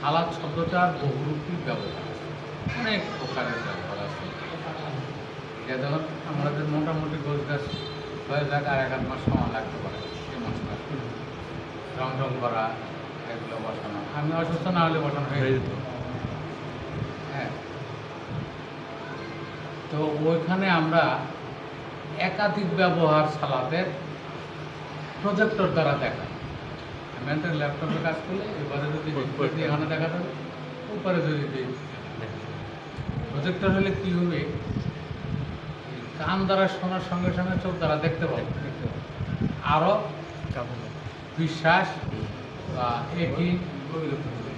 সালাদ শব্দটার বহুরূপী ব্যবহার। অনেক প্রকারের ব্যবহার আছে। এটা যখন আমাদের মোটামুটি গোছ গাছ হয়ে যাক আর এক মাস সময় লাগতে পারে এই মাছটা। রং রং করা এগুলো বসানো। আমি অসুস্থ না হলে বসানো হয়ে যেত। হ্যাঁ। তো ওইখানে আমরা একাধিক ব্যবহার সালাদের প্রজেক্টর দ্বারা দেখা। একটা ল্যাপটপে কাজ করলে এবারে যদি এখানে দেখা যাবে উপরে যদি প্রজেক্টর হলে কি হবে? কান দ্বারা শোনার সঙ্গে সঙ্গে চোখ দ্বারা দেখতে পাবো আরও বিশ্বাস বা এটি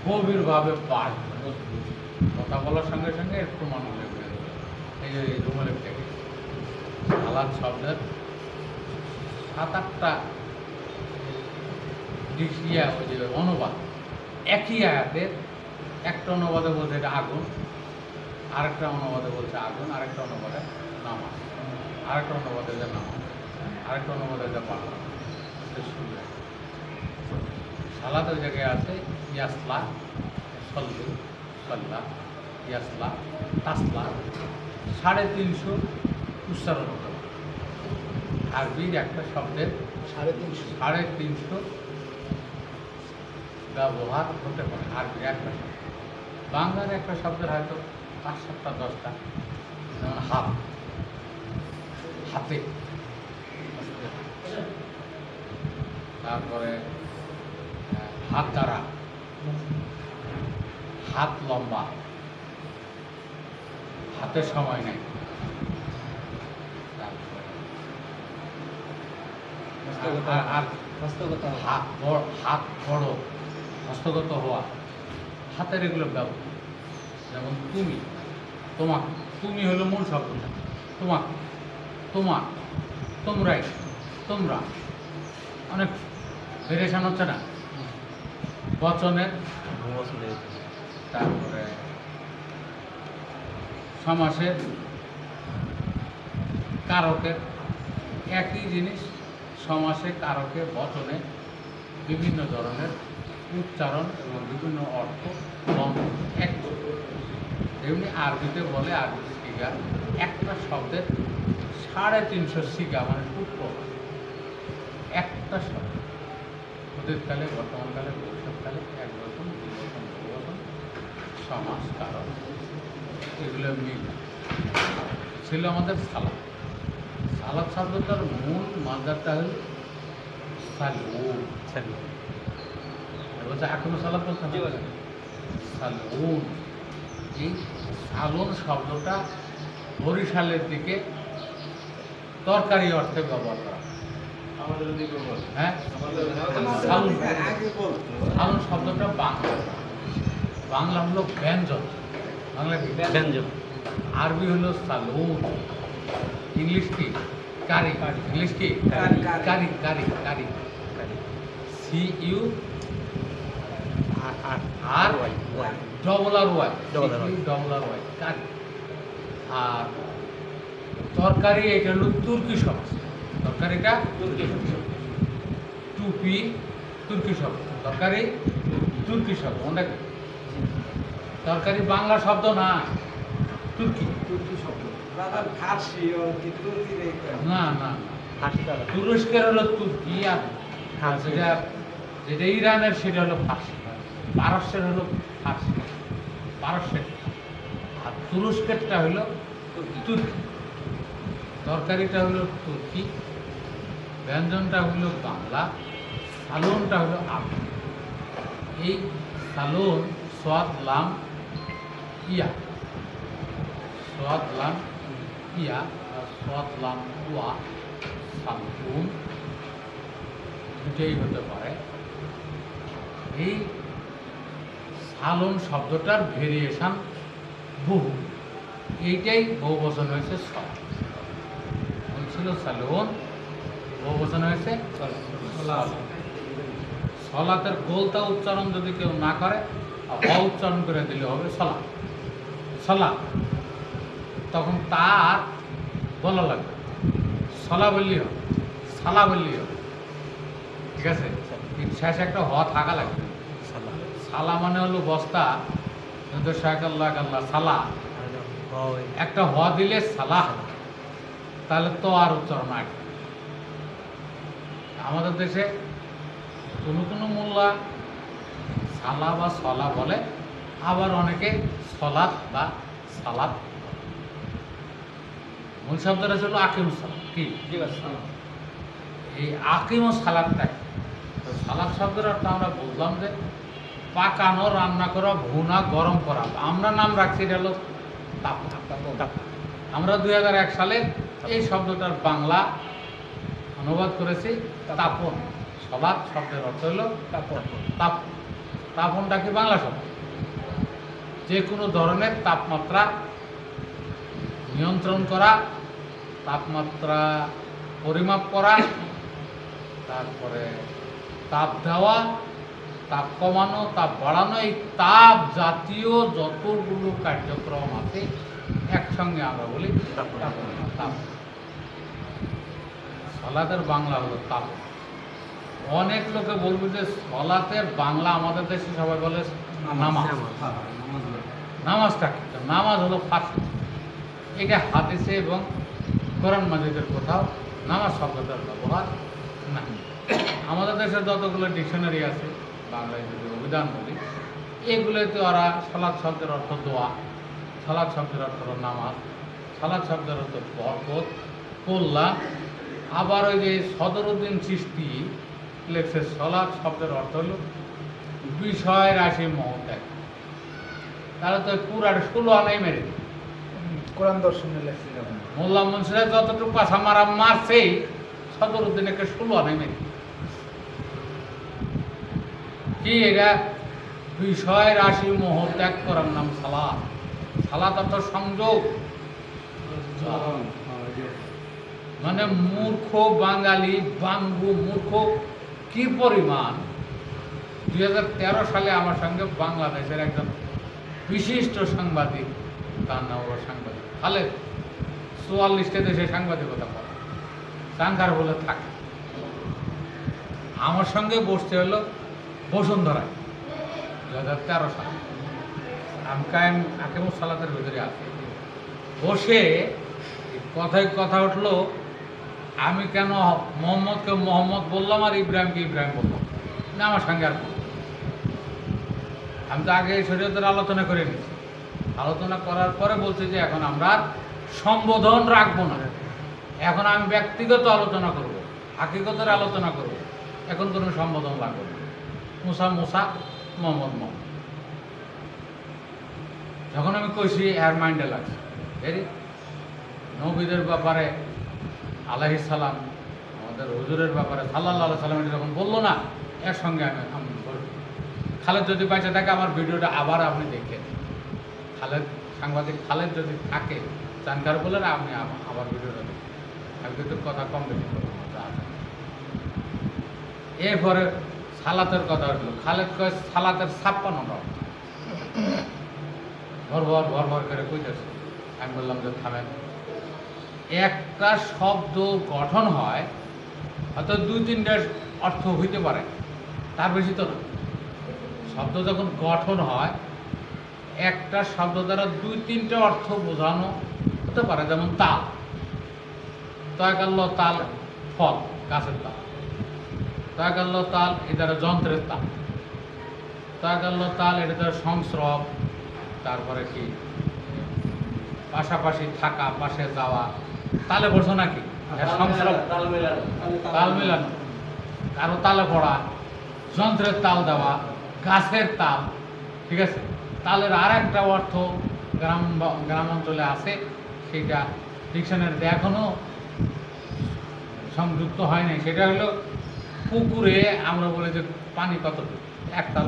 গভীরভাবে পাঠ কথা বলার সঙ্গে সঙ্গে প্রমাণ উল্লেখ এই যে রুমের থেকে আলাদ শব্দের সাত আটটা ডিসিয়া ওই যে অনুবাদ। একই আয়াতের একটা অনুবাদে বলছে এটা আগুন আরেকটা অনুবাদে বলছে আগুন আরেকটা অনুবাদে নামাজ আরেকটা অনুবাদে যে নামাজ আরেকটা অনুবাদে যে পাড়া সালাদ ওই জায়গায় আছে ইয়াসলা সল্লু সল্লা ইয়াসলা তাসলা সাড়ে তিনশো উচ্চারণ হতে আরবির একটা শব্দের সাড়ে তিনশো। সাড়ে তিনশো ব্যবহার হতে পারে আর একটা শব্দ বাংলার একটা শব্দের হয়তো পাঁচ সাতটা দশটা যেমন হাত হাতে তারপরে হাত দ্বারা। হাত লম্বা। হাতে সময় নেই। হাত বড়। হস্তগত হওয়া হাতের এগুলো ব্যবহার। যেমন তুমি তোমাক তুমি হলো মূল শব্দটা তোমাক তোমার, তোমরাই, তোমরা। অনেক ভেরিয়েশন হচ্ছে না? বচনের, তারপরে সমাসের, কারকের, একই জিনিস, সমাসে কারকে বচনে বিভিন্ন ধরনের উচ্চারণ এবং বিভিন্ন অর্থ এক এমনি আরবিতে বলে আরবি শিগা একটা শব্দের সাড়ে তিনশো শিগা মানে সূত্র একটা শব্দ। অতীতকালে বর্তমানকালে, ভবিষ্যৎকালে এক বছর দুই বছর দু বছর সমাস কারণ এগুলো মিল। ছিল আমাদের সালাদ। সালাদ শব্দটার মূল মাদারটা হল সালুন বলছে বলতে জি বলেন। সালুন। এই সালুন শব্দটা বরিশালের দিকে তরকারি অর্থে ব্যবহার করা আমাদের দিকে হ্যাঁ? সালুন। আগে বলতো সালুন শব্দটা বাংলা। বাংলা হলো ব্যঞ্জন। বাংলা কি? ব্যঞ্জন। আরবি হলো সালুন। ইংলিশ কি? কারি। ইংলিশ কি? Curry, curry curry. Curry. C U R double R Y. Double R Y. Double R Y. Curry আর তরকারি এটা হলো তুর্কি শব্দ তরকারিটা তুর্কি শব্দ। টুপি তুর্কি শব্দ তরকারি তুর্কি শব্দ অনেক তরকারি বাংলা শব্দ না। তুর্কি। তুর্কি শব্দ। দাদা ফার্সি তুর্কি না না তুরস্কের হলো তুর্কি আর আর যেটা যেটা ইরানের সেটা হলো ফার্সি। পারস্যের হলো ফার্সি পারস্যের আর তুরস্কেরটা হলো তুর্কি। তরকারিটা হলো তুর্কি। ব্যঞ্জনটা হলো বাংলা। সালনটা হলো আরবি এই সালন সোয়াদ লাম, ইয়া। সোয়াদ লাম, ইয়া আর সোয়াদ লাম ওয়া সালুন দুটোই হতে পারে। এই সালন শব্দটার ভেরিয়েশন বহু এইটাই বহু বচন হয়েছে সব ছিল? সালুন। বহু বচন হয়েছে সালাত। সলাতের গোলতা উচ্চারণ যদি কেউ না করে উচ্চারণ করে দিলে হবে সলা সলা তখন তার বলা লাগবে। সলা বললি হবে। সালা বললি হবে। ঠিক আছে? শেষে একটা হ থাকা লাগবে। সালা মানে হলো বস্তা। কিন্তু শাকাল্লাহ কাল্লা সালা। একটা হ দিলে সালাহ তাহলে তো আর উচ্চারণ আগে আমাদের দেশে কোনো কোনো মোল্লা সালা বা সলা বলে আবার অনেকে সলাৎ বা সালাত মূল শব্দটা ছিল আকিম সালাত কি? এই আকিম ও সালাদটা কি? তো সালাদ অর্থ আমরা বুঝলাম যে পাকানো রান্না করা ভুনা গরম করা। আমরা নাম রাখছি এটা হলো আমরা দুই হাজার এক সালে এই শব্দটার বাংলা অনুবাদ করেছি তাপন। সলাদ শব্দের অর্থ হলো তারপর তাপ। তাপনটা কি বাংলা শব্দ? যে কোনো ধরনের তাপমাত্রা নিয়ন্ত্রণ করা তাপমাত্রা পরিমাপ করা তারপরে তাপ দেওয়া তাপ কমানো, তাপ বাড়ানো, এই তাপ জাতীয় যতগুলো কার্যক্রম আছে, একসঙ্গে আমরা বলি তাপ সলাতের বাংলা হলো তাপ। অনেক লোকে বলবে যে সলাতের বাংলা আমাদের দেশে সবাই বলে নামাজ। নামাজটা নামাজ হলো ফার্স্ট এটা হাদিসে এবং কোরআন মাজিদের কোথাও নামাজ শব্দটার ব্যবহার না আমাদের দেশে যতগুলো ডিকশনারি আছে বাংলায় যদি অভিধান বলি এগুলোতে ওরা সালাদ শব্দের অর্থ দোয়া সালাদ শব্দের অর্থ হলো নামাজ সালাদ শব্দের অর্থ বরকত কল্যাণ আবার ওই যে সদরুদ্দিন চিস্তি লেখছে সলাদ শব্দের অর্থ হলো বিষয় রাশি মহত্যাগ তাহলে তো পুরার ষোলো আনাই মেরে কোরআন দর্শনে লেখছে মোল্লা মনসুরা যতটুকু পাশা মারা মারছে মারছেই সদরুদ্দিনকে ষোলো আনাই মেরে। কি এটা? বিষয় রাশি মোহ ত্যাগ করার নাম সালাদ সালাদ অর্থ সংযোগ। মানে মূর্খ বাঙালি বাঙ্গু মূর্খ কি পরিমাণ? দু হাজার তেরো সালে আমার সঙ্গে বাংলাদেশের একজন বিশিষ্ট সাংবাদিক তার নাম হলো সাংবাদিক খালেদ। চুয়াল্লিশটা দেশে সাংবাদিকতা করে। চাঙ্গার বলে থাকে। আমার সঙ্গে বসতে হলো বসুন্ধরায় দু হাজার তেরো সালে। আমি কায়েম আকেমুস সালাতের ভিতরে আছি। বসে কথায় কথা উঠল, আমি কেন মোহাম্মদকে মোহাম্মদ বললাম আর ইব্রাহিমকে ইব্রাহিম বললাম? না, আমার সঙ্গে আর। আমি তো আগে শরীয়তের আলোচনা করে নিয়েছি। আলোচনা করার পরে বলছি যে এখন আমরা সম্বোধন রাখব না। এখন আমি ব্যক্তিগত আলোচনা করব হাকিগতের আলোচনা করব। এখন কোনো সম্বোধন লাগবে না। মুসা মুসা, মোহাম্মদ মোহাম্মদ যখন আমি কইছি, এর মাইন্ডে লাগছে ভেরি নবীদের ব্যাপারে আলাহি সালাম, আমাদের হুজুরের ব্যাপারে সাল্লাহ সাল্লাম এটা যখন বলল না, এর সঙ্গে আমি। খালেদ যদি বেঁচে থাকে, আমার ভিডিওটা আবার আপনি দেখেন খালেদ, সাংবাদিক খালেদ যদি থাকে, জানকার বলে না, আপনি আবার- ভিডিওটা দেখেন আমি কিন্তু কথা কম বেশি করব। এরপরে সালাতের কথা উঠল। খালেদ কয়, সালাতের ছাপ্পান্নটা অর্থ। ভর ভর ভর ভর করে কইতেছে। আমি বললাম যে, থামেন। একটা শব্দ গঠন হয়, হয়তো দুই তিনটা অর্থ হইতে পারে, তার বেশি তো না। শব্দ যখন গঠন হয়, একটা শব্দ দ্বারা দুই, তিনটা অর্থ বোঝানো হতে পারে, যেমন তাল। তয়কাল্য তাল ফল, গাছের তাল। তয়কাল্য তাল এ দ্বারা যন্ত্রের তাল। তয়কাল্য তাল এটা দ্বারা সংস্রব তারপরে কি? পাশাপাশি থাকা পাশে যাওয়া। তালে বসো নাকি? সংস্রব। তাল মেলানো। কারও তালে পড়া যন্ত্রের তাল দেওয়া গাছের তাল ঠিক আছে? তালের আর একটা অর্থ গ্রাম গ্রাম অঞ্চলে আছে সেটা ডিকশনারিতে এখনও সংযুক্ত হয় নাই। সেটা হলো পুকুরে আমরা বলি যে পানি কতটুকু? একতাল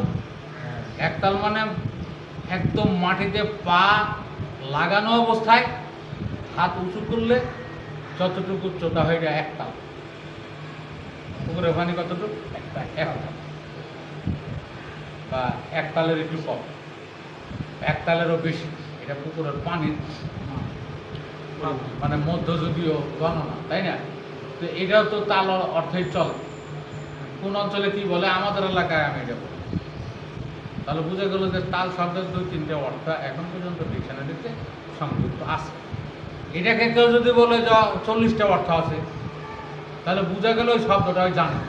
একতাল মানে একদম মাটিতে পা লাগানো অবস্থায় হাত উঁচু করলে যতটুকু চোটা হয়ে যায় একতাল পুকুরে পানি কতটুকু? একতাল বা একতালের একটু কম। একতালেরও বেশি। এটা পুকুরের পানির মানে মধ্যযুগীয় গণনা, তাই না? তো এটাও তো তাল অর্থেই চলে। কোন অঞ্চলে কি বলে? আমাদের এলাকায় আমি বলি তাহলে বুঝে গেল যে তাল শব্দের দুই তিনটে অর্থ এখন পর্যন্ত ডিকশনারিতে সংযুক্ত আছে। এটাকে কেউ যদি বলে যে চল্লিশটা অর্থ আছে, তাহলে বুঝা গেল ওই শব্দটা জানে।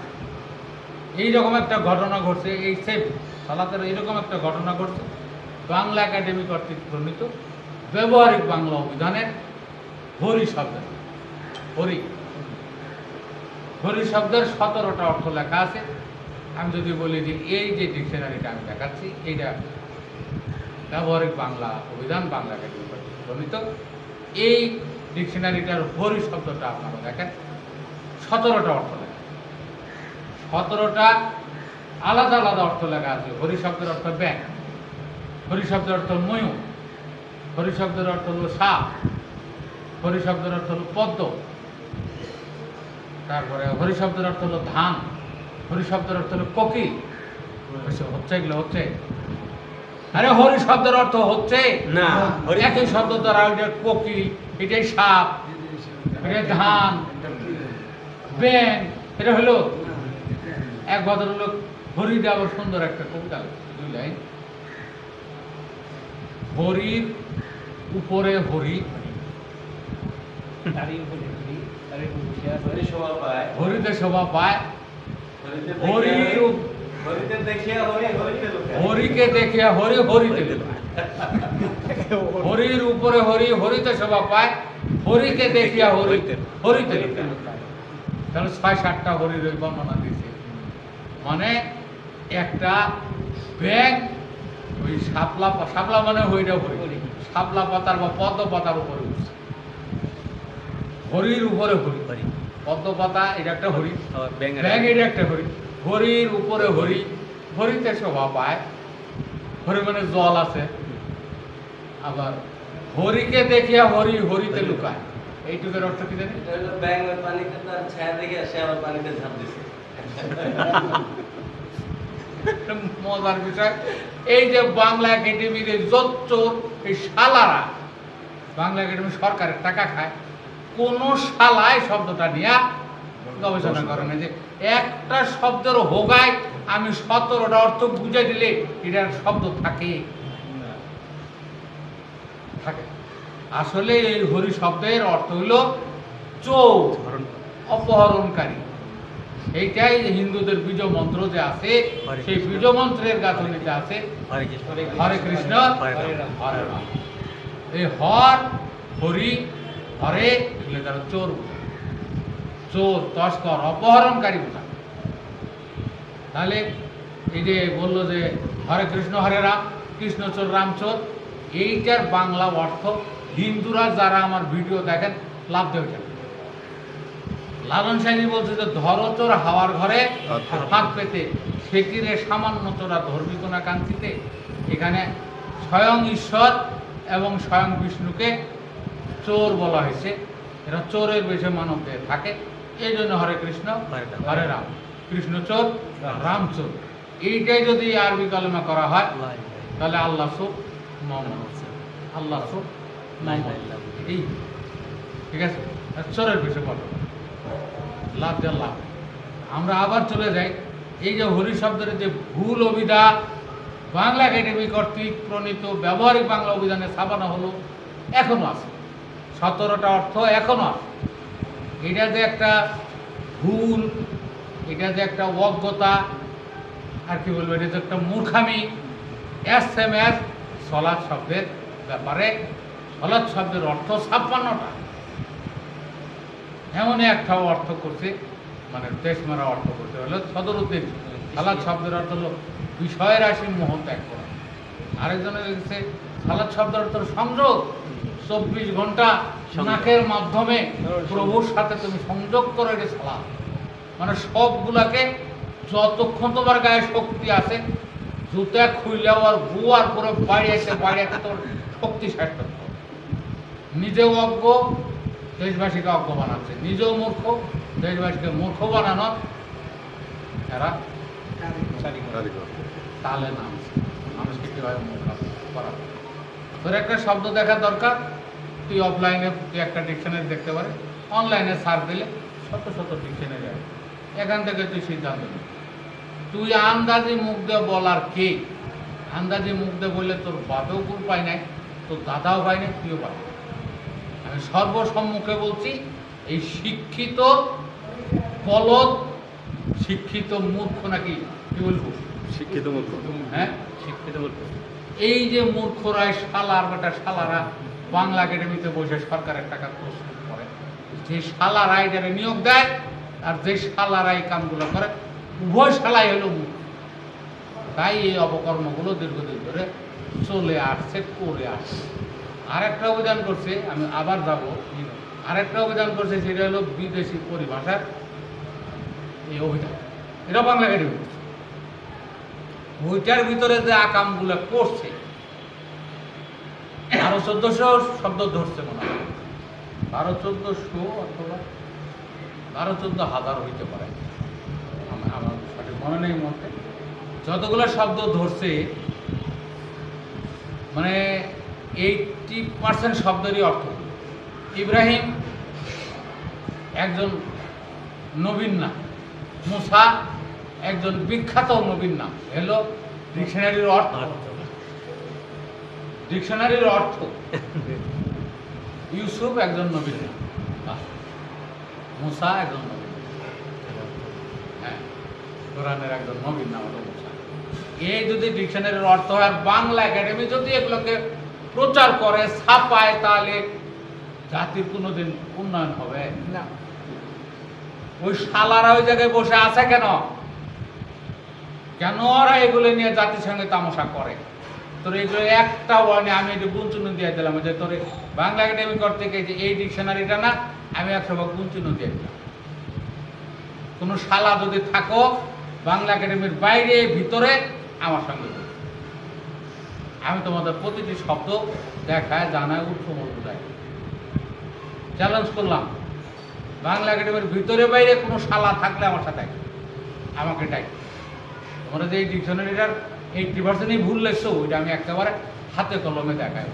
এইরকম একটা ঘটনা ঘটছে, এই সেফ সালাতের এইরকম একটা ঘটনা ঘটছে। বাংলা একাডেমি কর্তৃক প্রণীত ব্যবহারিক বাংলা অভিধানের হরি শব্দ। হরি। হরি শব্দের সতেরোটা অর্থ লেখা আছে। আমি যদি বলি যে এই যে ডিকশনারিটা আমি দেখাচ্ছি, এইটা ব্যবহারিক বাংলা অভিধান, বাংলা প্রণীত এই ডিকশনারিটার হরি শব্দটা আপনারা দেখেন। সতেরোটা অর্থ লেখা। সতেরোটা আলাদা আলাদা অর্থ লেখা আছে। হরি শব্দের অর্থ ব্যাং হরি শব্দের অর্থ ময়ূর হরি শব্দের অর্থ হল সাপ হরি শব্দের অর্থ হল পদ্ম তারপরে হরি শব্দের অর্থ হলো ধান হরি শব্দের অর্থ হলো কোকিল হচ্ছে এগুলো হচ্ছে। আরে হরি শব্দের অর্থ হচ্ছে? না একই শব্দ দ্বারা ওইটা কোকিল এটাই সাপ এটা ধান ব্যাং এটা হলো এক ভদ্রলোক হরিদে আবার সুন্দর একটা কবিতা দুই লাইন। হরির উপরে হরি হরি হরিতে শোভা পায়। হরিতে হরিকে দেখিয়া হরি হরিতে হরির উপরে হরি, হরিতে শোভা পায়। হরিকে দেখিয়া হরি, হরিতে তাহলে ছয়, সাতটা হরির ওই বর্ণনা দিয়েছে মানে একটা ব্যাগ ওই শাপলা শাপলা মানে হইটা হরি। শাপলা পাতার বা পদ্ম পাতার উপরে। হরির উপরে হরি পদ্ম পাতা এটা একটা হরি ব্যাগ এটা একটা হরি হরির উপরে হরি হরিতে শোভা পায়। হরি মানে জল আছে। আবার হরিকে দেখিয়া হরি হরিতে লুকায়। এইটুকের অর্থ কি জানি? ব্যাঙের পানিতে তার ছায়া দেখে সে আবার পানিতে ঝাঁপ দিছে। মজার বিষয়। এই যে বাংলা একাডেমির এই জচ্চোর এই শালারা বাংলা একাডেমি সরকারের টাকা খায়। কোন শালায় শব্দটা নিয়ে গবেষণা করে না যে একটা শব্দের হোগায় আমি সতেরোটা অর্থ বুঝে দিলে এটার শব্দ থাকে। থাকে। আসলে এই হরি শব্দের অর্থ হইল চোর অপহরণকারী। এইটাই হিন্দুদের বীজ মন্ত্র যে আছে সেই বীজ মন্ত্রের গাঁথনিতে আছে। হরে কৃষ্ণ। হরে রাম। এই হর হরি হরে এগুলো তারা চোর চোর তস্কর অপহরণকারী বোঝায় তাহলে এই যে বলল যে হরে কৃষ্ণ হরে রাম কৃষ্ণ চোর রাম চোর এইটার বাংলা অর্থ হিন্দুরা যারা আমার ভিডিও দেখেন লাভ দেবে লালন সাহেবী বলছে যে ধরচোর হাওয়ার ঘরে হাত পেতে সেকিরে সামান্য চোরা ধর্মী কোনা কান্তিতে এখানে স্বয়ং ঈশ্বর এবং স্বয়ং বিষ্ণুকে চোর বলা হয়েছে। এরা চোরের বেশে মানবদের থাকে। এই জন্য হরে কৃষ্ণ হরে রাম। রাম। কৃষ্ণ চোর রাম চোর। এইটাই যদি আরবি কলমা করা হয় তাহলে আল্লাহ চোর মোহাম্মদ। আল্লাহ মোহাম্মদ। এই। ঠিক আছে? চোরের বেশে বলো। লাভ দেওয়ার লাভ। আমরা আবার চলে যাই। এই যে হরি শব্দের যে ভুল অভিধান বাংলা একাডেমি কর্তৃক প্রণীত ব্যবহারিক বাংলা অভিধানে ছাপানো হলো এখনও আছে। সতেরোটা অর্থ এখনও এটা যে একটা ভুল, এটা যে একটা অজ্ঞতা, আর কি বলব, এটা যে একটা মূর্খামি, এস এম এস সলাদ শব্দের ব্যাপারে সলাদ শব্দের অর্থ ছাপ্পান্নটা। এমনই একটা অর্থ করছে মানে দেশ মারা অর্থ করতে হলো সদর উদ্দিন সালাদ শব্দের অর্থ হলো বিষয়ের আসি মোহ ত্যাগ করা। আরেকজনে লিখছে সালাদ শব্দের অর্থ সংযোগ। চব্বিশ ঘণ্টা নাকের মাধ্যমে প্রভুর সাথে তুমি সংযোগ করো এটা মানে সবগুলাকে যতক্ষণ তোমার গায়ে শক্তি আছে জুতা খুইলেও আর বুয়ার পুরো বাড়িয়েছে বাড়িয়েছে তোর শক্তি শেষ নিজেও অজ্ঞ দেশবাসীকে অজ্ঞ বানাচ্ছে। নিজেও মূর্খ দেশবাসীকে মূর্খ বানানো এরা তালে নামছে। মানুষকে কীভাবে মূর্খ করা তোর একটা শব্দ দেখা দরকার। তুই অফলাইনে তুই একটা ডিকশনারি দেখতে পারিস। অনলাইনে সার্চ দিলে শত শত ডিকশনারি আছে এখান থেকে তুই সিদ্ধান্ত নিবি তুই আন্দাজি মুখ দিয়ে বলার কে? আন্দাজে মুখ দিয়ে বললে তোর বাপেও কুল পায় নাই তোর দাদাও পায় নাই তুইও পায়। আমি সর্বসম্মুখে বলছি এই শিক্ষিত পলক শিক্ষিত মূর্খ নাকি? কি বলব? শিক্ষিত মূর্খ। হ্যাঁ শিক্ষিত মূর্খ। এই যে মূর্খরাই শালার বেটা শালারা, বাংলা একাডেমিতে বসে সরকারের টাকা প্রস্তুত করে। যে শালারা এটারে নিয়োগ দেয় আর যে শালারা এই কামগুলো করে, উভয় শালাই হলো মূর্খ। তাই এই অপকর্মগুলো দীর্ঘদিন ধরে চলে আসছে, করে আসছে। আরেকটা অভিযান করছে, আমি আবার যাব আরেকটা অভিযান করছে, সেটা হলো বিদেশি পরিভাষার এই অভিযান। এটা বাংলা একাডেমি ওইটার ভিতরে যে আকামগুলো করছে বারো চোদ্দশো শব্দ ধরছে মনে হয়। বারো চোদ্দশো অথবা বারো চোদ্দ হাজার হইতে পারে। আমার আমার সঠিক মনে নেই মতে যতগুলো শব্দ ধরছে মানে এইটটি পার্সেন্ট শব্দেরই অর্থ। ইব্রাহিম একজন নবীন না, মুসা একজন বিখ্যাত নবীন নাম হলো ডিকশনারির অর্থ। ডিকশনারির অর্থ। ইউসুফ একজন নবীন নাম। মুসা একজন নবীন নাম। হ্যাঁ কোরআনের একজন নবীন নাম হলো মুসা। এই যদি ডিকশনারির অর্থ হয় আর বাংলা একাডেমি যদি এগুলোকে প্রচার করে ছাপায় তাহলে জাতির কোনোদিন উন্নয়ন হবে? না। ওই শালারা ওই জায়গায় বসে আছে কেন? কেন ওরা এগুলো নিয়ে জাতির সঙ্গে তামাশা করে? তোর এগুলো একটা ওয়ার্ডে আমি একটু গুঞ্চুন দিয়ে দিলাম যে তোর বাংলা একাডেমি করতে যে এই ডিকশনারিটা না, আমি একশো ভাগ গুঞ্চুন দিয়ে দিলাম। কোনো শালা যদি থাকো, বাংলা একাডেমির বাইরে, ভিতরে আমার সঙ্গে আমি তোমাদের প্রতিটি শব্দ দেখায়, জানায় উৎস বোঝায় চ্যালেঞ্জ করলাম। বাংলা একাডেমির ভিতরে, বাইরে কোনো শালা থাকলে আমার সাথে আমাকে ডাক। তোমরা যে এই ডিকশনারিটার এইটটি পার্সেন্টই ভুল লেখছো, ওইটা আমি একেবারে হাতে কলমে দেখাই।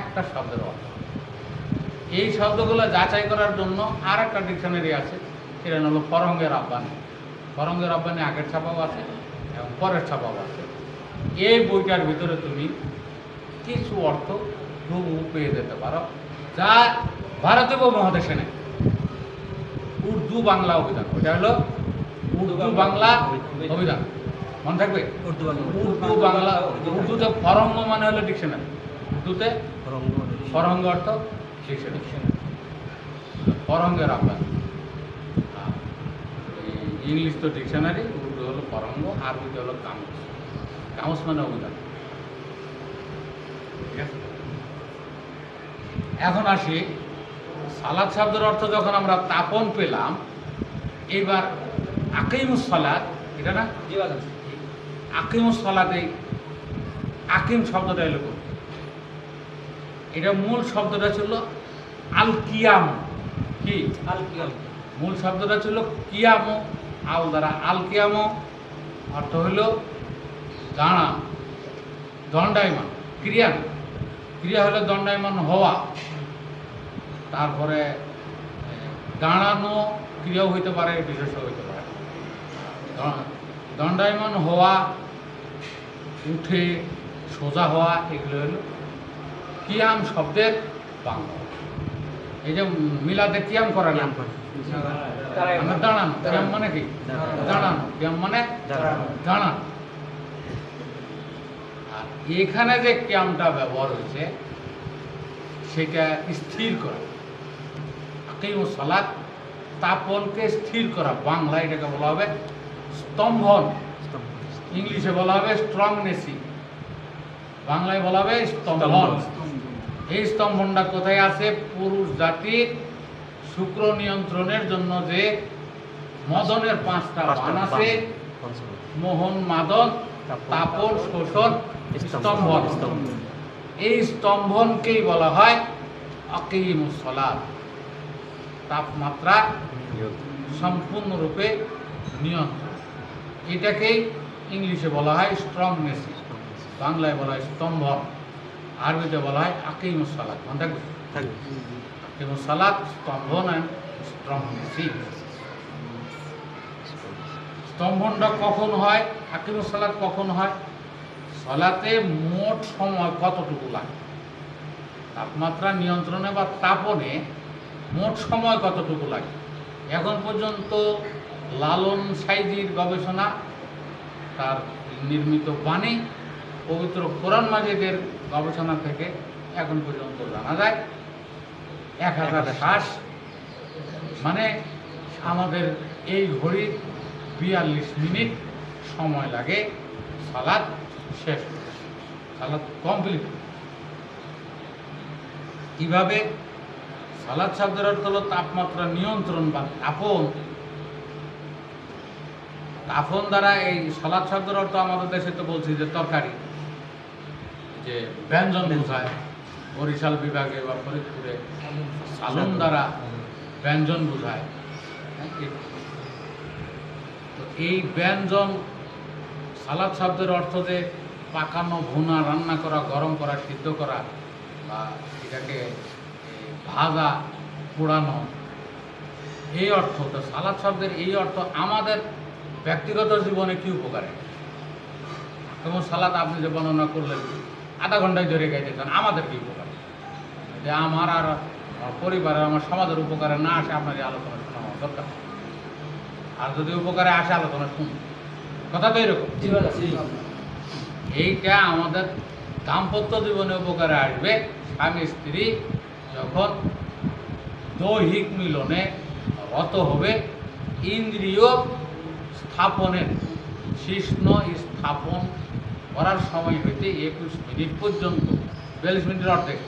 একটা শব্দের অর্থ। এই শব্দগুলো যাচাই করার জন্য আর একটা ডিকশনারি আছে, সেটা হলো ফরঙ্গের আহ্বানে। ফরঙ্গের আহ্বানে আগের ছাপাও আছে এবং পরের ছাপাও আছে। এই বইটার ভিতরে তুমি কিছু অর্থ হুবহু পেয়ে যেতে পারো, যা ভারতীয় উপমহাদেশে নেই। উর্দু বাংলা অভিধান। ওইটা হলো উর্দু বাংলা অভিধান মনে থাকবে? উর্দু বাংলা। উর্দু বাংলা উর্দুতে ফরঙ্গ মানে হলো ডিকশনারি। উর্দুতে ফরঙ্গ অর্থ ডিকশনারি। ফরঙ্গের এই ইংলিশ তো ডিকশনারি উর্দু হলো ফরঙ্গ আরবিতে হলো কামুস কামুস মানে অভিধান। ঠিক আছে? এখন আসি সালাদ শব্দের অর্থ যখন আমরা তাপন পেলাম এবার আকিমুস সালাদ এটা না আকিমুস সালাতে আকিম শব্দটা এলো? এটা মূল শব্দটা ছিল আল কিয়াম কি মূল শব্দটা ছিল কিয়াম। আল দ্বারা আল কিয়াম অর্থ হইল দাঁড়া দণ্ডায়মান ক্রিয়া। ক্রিয়া হলো দণ্ডায়মান হওয়া। তারপরে দাঁড়ানো ক্রিয়াও হইতে পারে বিশেষ হইতে পারে। দণ্ডায়মান হওয়া উঠে সোজা হওয়া এগুলো হলো কিয়াম শব্দের বাংলা। এই যে মিলাতে কিয়াম করে না আমরা দাঁড়ানো। কিয়াম মানে কি? দাঁড়ানো। কিয়াম মানে দাঁড়ানো। আর এখানে যে ক্যামটা ব্যবহার হয়েছে সেটা স্থির করা। আকিম সালাত তাপনকে স্থির করা। বাংলা এটাকে বলা হবে স্তম্ভন ইংলিশে বলা হবে স্ট্রংনেসি বাংলায় বলা হবে স্তম্ভন এই স্তম্ভনটা কোথায় আছে? পুরুষ জাতির শুক্র নিয়ন্ত্রণের জন্য যে মদনের পাঁচটা বান আছে মোহন মাদন তাপন শোষণ স্তম্ভন। এই স্তম্ভনকেই বলা হয় অকিমুসলাদ তাপমাত্রা সম্পূর্ণরূপে নিয়ন্ত্রণ। এটাকেই ইংলিশে বলা হয় স্ট্রংনেস বাংলায় বলা হয় স্তম্ভ। আরবিতে বলা হয় আকিম আকিমুসলাদ মনে থাকবে? আকিমুসলাদ স্তম্ভন অ্যান্ড স্ট্রংনেসি স্তম্ভনটা কখন হয়? আকিমুসলাদ কখন হয়? সলাতে মোট সময় কতটুকু লাগে? তাপমাত্রা নিয়ন্ত্রণে বা তাপনে মোট সময় কতটুকু লাগে? এখন পর্যন্ত লালন সাইজির গবেষণা, তার নির্মিত বাণী, পবিত্র কোরআন মাজিদের গবেষণা থেকে এখন পর্যন্ত জানা যায় এক হাজার শ্বাস মানে আমাদের এই ঘড়ি বিয়াল্লিশ মিনিট সময় লাগে, সালাদ শেষ। সালাদ কমপ্লিট কীভাবে সালাদ শব্দের অর্থ হলো তাপমাত্রা নিয়ন্ত্রণ বা তাপন তাপন দ্বারা এই সালাদ শব্দের অর্থ আমাদের দেশে তো বলছি যে তরকারি। যে ব্যঞ্জন বোঝায় বরিশাল বিভাগে বা ফরিদপুরে সালন দ্বারা ব্যঞ্জন বোঝায়। হ্যাঁ, তো এই ব্যঞ্জন সালাদ শব্দের অর্থ যে পাকানো ভুনা রান্না করা গরম করা সিদ্ধ করা বা এটাকে ভাজা পোড়ানো। এই অর্থ তো সালাদ শব্দের এই অর্থ আমাদের ব্যক্তিগত জীবনে কি উপকারে? যেমন সালাদ আপনি যে বর্ণনা করলেন আধা ঘন্টায় ধরে গাইতে চান আমাদের কি উপকার? যে আমার আর আমার পরিবারের আমার সমাজের উপকারে না আসে আপনার এই আলোচনা শোনা আমার দরকার। আর যদি উপকারে আসে আলোচনা শুনুন। কথা তো এরকম। এইটা আমাদের দাম্পত্য জীবনে উপকারে আসবে। স্বামী স্ত্রী যখন দৈহিক মিলনে রত হবে ইন্দ্রিয় স্থাপনের শিষ্ণ স্থাপন করার সময় হইতে একুশ মিনিট পর্যন্ত বিয়াল্লিশ মিনিটের অর্ধেক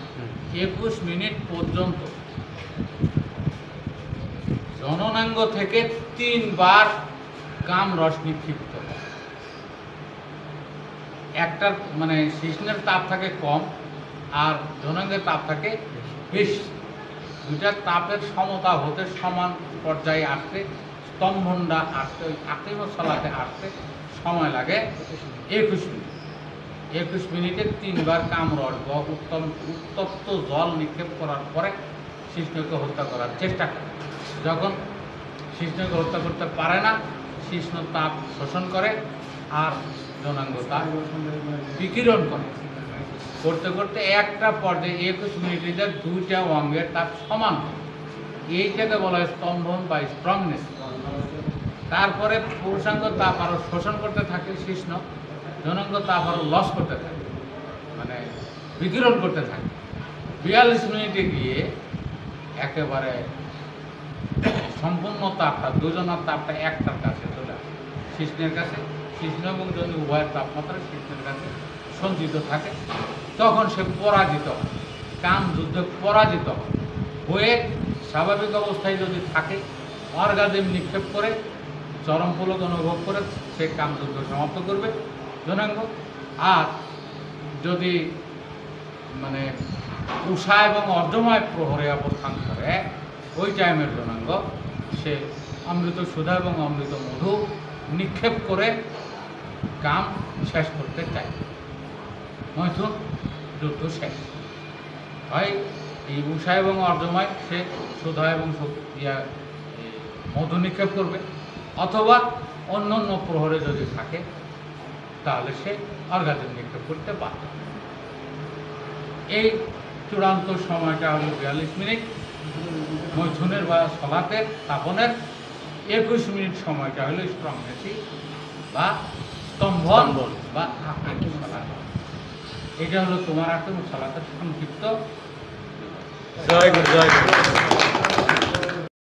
একুশ মিনিট পর্যন্ত। জননাঙ্গ থেকে তিনবার কাম রস নিক্ষিপ্ত একটার মানে শিশ্নের তাপ থাকে কম আর জনাঙ্গের তাপ থাকে বেশি। দুইটার তাপের সমতা হতে সমান পর্যায়ে আসতে স্তম্ভনটা আসতে ওই আকিম সলাতে আসতে সময় লাগে একুশ মিনিট। একুশ মিনিটে তিনবার কামড় বা উত্তম, উত্তপ্ত জল নিক্ষেপ করার পরে শিষ্ণকে হত্যা করার চেষ্টা করে। যখন শিষ্ণকে হত্যা করতে পারে না, শিষ্ণ তাপ শোষণ করে আর জনাঙ্গ তাপ বিকিরণ করে। করতে করতে একটা পর্যায়ে একুশ মিনিটে দুইটা অঙ্গের তাপ সমান হয়। এইটাকে বলা হয় স্তম্ভন বা স্ট্রংনেস তারপরে পুরুষাঙ্গ তাপ আরও শোষণ করতে থাকে শিষ্ণ জনাঙ্গ তাপ আরও লস করতে থাকে মানে বিকিরণ করতে থাকে। বিয়াল্লিশ মিনিটে গিয়ে একেবারে সম্পূর্ণ তাপটা, দুজনের তাপটা একটার কাছে চলে আসে। শিষ্ণের কাছে শিষ্ণ এবং যদি উভয়ের তাপমাত্রা শিষ্ণের কাছে সঞ্চিত থাকে। তখন সে পরাজিত কাম যুদ্ধে পরাজিত হয়। হয়ে স্বাভাবিক অবস্থায় যদি থাকে, অর্গাজম নিক্ষেপ করে, চরম পুলক অনুভব করে, সে কাম যুদ্ধ সমাপ্ত করবে। জনাঙ্গ, আর যদি মানে উষা এবং অর্ধময় প্রহরে অবস্থান করে, ওই টাইমের জনাঙ্গ, সে অমৃত সুধা এবং অমৃত মধু নিক্ষেপ করে কাম শেষ করতে চায়। মৈথুন, যুদ্ধ শেষ। হয়, এই উষা এবং অর্ধময় সে সুধা এবং ইয়া মধু নিক্ষেপ করবে। অথবা অন্য অন্য প্রহরে যদি থাকে তাহলে সে অর্গাজম নিক্ষেপ করতে পারবে এই চূড়ান্ত সময়টা হলো বিয়াল্লিশ মিনিট। মৈথুনের বা সলাতের স্থাপনের একুশ মিনিট সময়টা হলো স্ট্রংনেসি বা স্তম্ভন স্তম্ভন। বা আকিম সলাত এটা হলো তোমার আকিম সলাতের সংক্ষিপ্ত জয় গুরু জয় গুরু।